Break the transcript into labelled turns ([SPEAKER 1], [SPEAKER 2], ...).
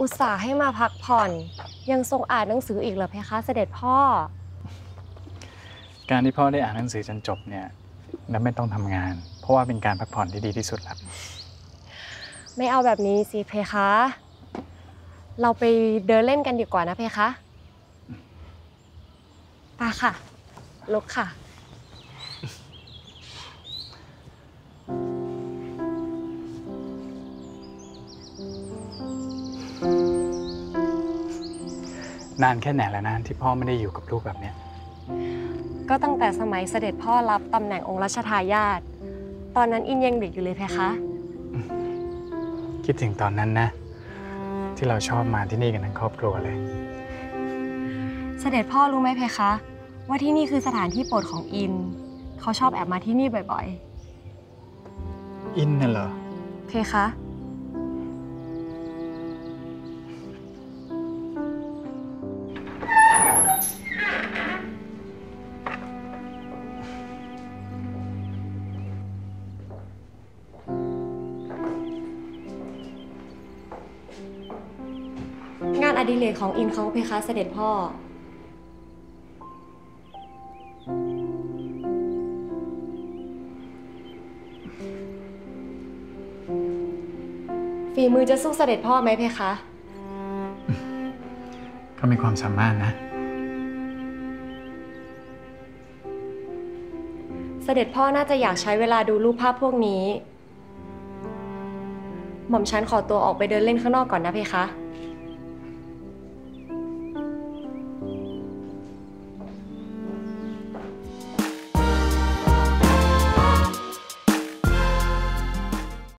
[SPEAKER 1] อุตส่าห์ให้มาพักผ่อน ยังทรงอ่านหนังสืออีกเหรอเพคะ เสด็จพ่อ
[SPEAKER 2] การที่พ่อได้อ่านหนังสือจนจบเนี่ยและไม่ต้องทำงาน เพราะว่าเป็นการพักผ่อนที่ดีที่สุดแล้ว
[SPEAKER 1] ไม่เอาแบบนี้สิเพคะ เราไปเดินเล่นกันดีกว่านะเพคะไปาค่ะ ลุกค่ะ
[SPEAKER 2] นานแค่ไหนแล้วนะที่พ่อไม่ได้อยู่กับลูกแบบเนี้ย
[SPEAKER 1] ก็ตั้งแต่สมัยเสด็จพ่อรับตำแหน่งองค์รัชทายาทตอนนั้นอินยังเด็กอยู่เลยเพคะ
[SPEAKER 2] คิดถึงตอนนั้นนะ ที่เราชอบมาที่นี่กันทั้งครอบครัวเลย
[SPEAKER 1] เสด็จพ่อรู้ไหมเพคะ ว่าที่นี่คือสถานที่โปรดของอิน เขาชอบแอบมาที่นี่บ่อย
[SPEAKER 2] อินน่ะเหรอ
[SPEAKER 1] ๆ เพคะ งานอดิเรกของอินเขาเพคะเสด็จพ่อ ฝีมือจะสู้เสด็จพ่อไหมเพคะ
[SPEAKER 2] ก็มีความสามารถนะ
[SPEAKER 1] เสด็จพ่อน่าจะอยากใช้เวลาดูรูปภาพพวกนี้ หม่อมฉันขอตัวออกไปเดินเล่นข้างนอกก่อนนะเพคะ